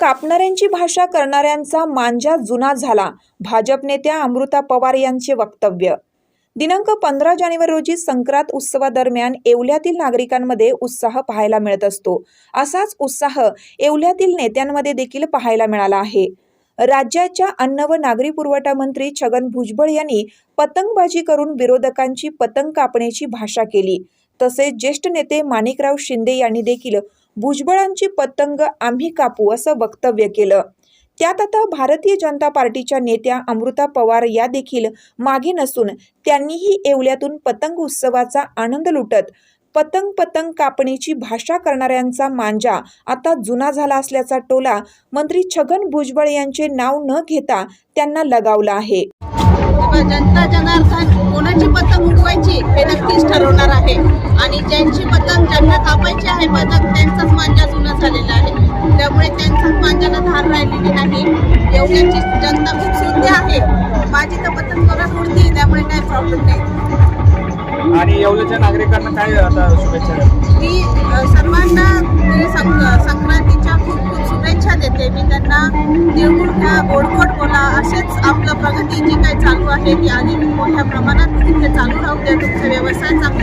कापणाऱ्यांची भाषा करणाऱ्यांचा मांजा जुना झाला. भाजप नेत्या अमृता पवार यांचे वक्तव्य. दिनांक पंधरा जानेवारी रोजी संक्रांत उत्सवादरम्यान येवल्यातील नागरिकांमध्ये उत्साह पाहायला मिळत असतो. असाच उत्साह येवल्यातील नेत्यांमध्ये देखील पाहायला मिळाला आहे. राज्याच्या अन्न व नागरी पुरवठा मंत्री छगन भुजबळ यांनी पतंगबाजी करून विरोधकांची पतंग कापण्याची भाषा केली. तसेच ज्येष्ठ नेते माणिकराव शिंदे यांनी देखील भुजबळांची पतंग आम्ही कापू असं वक्तव्य केलं. त्यात आता भारतीय जनता पार्टीच्या नेत्या अमृता पवार या देखील मागे नसून त्यांनीही येवल्यातून पतंग उत्सवाचा आनंद लुटत पतंग पतंग कापणीची भाषा करणाऱ्यांचा मांजा आता जुना झाला असल्याचा टोला मंत्री छगन भुजबळ यांचे नाव न घेता त्यांना लगावला आहे. जनता जनार्दन कोणाची पतंग नक्कीच ठरवणार आहे. आणि ज्यांची पतंग ज्यांना कापायची आहे पतंग त्यांचाच मांजा जुना झालेला आहे. त्यामुळे त्यांचाच मांजाला धार राहिलेली नाही एवढ्याची जनता खूप शुद्ध आहे. माझी तर पतंग परत उडती त्यामुळे काही प्रॉब्लेम नाही. आणि येवल्याच्या नागरिकांना काय आता शुभेच्छा? मी सर्वांना संक्रांतीच्या खूप खूप शुभेच्छा देते. मी त्यांना तिळगुळ घ्या गोड गोड बोला असेच आपलं प्रगती जी काही चालू आहे ती आधी मोठ्या प्रमाणात तिथे चालू राहू द्या. तुमचे व्यवसाय चांगला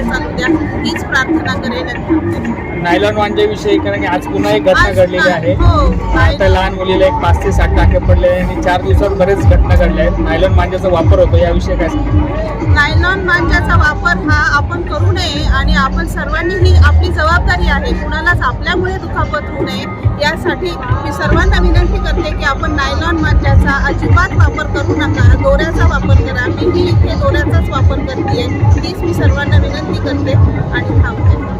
हीच प्रार्थना थांबते. नायलॉन वांजेविषयी कारण की आज पुन्हा एक घटना घडलेली आहे. हो आता लहान मुलीला एक पाच ते सात टाके पडले आणि चार दिवसात बरेच घटना घडल्या आहेत. नायलॉन मांजाचा वापर होतो याविषयी काय? नायलॉन मांजाचा वापर हा आपण करू नये आणि आपण सर्वांनी ही आपली जबाबदारी आहे कुणालाच आपल्यामुळे दुखापत होऊ नये. यासाठी मी सर्वांना विनंती करते की आपण नायलॉन मांजाचा अजिबात वापर करू नका. दोऱ्याचा वापर करा. मीही इथे दोऱ्याचाच वापर करते हीच मी सर्वांना मी करते आणि थांबते.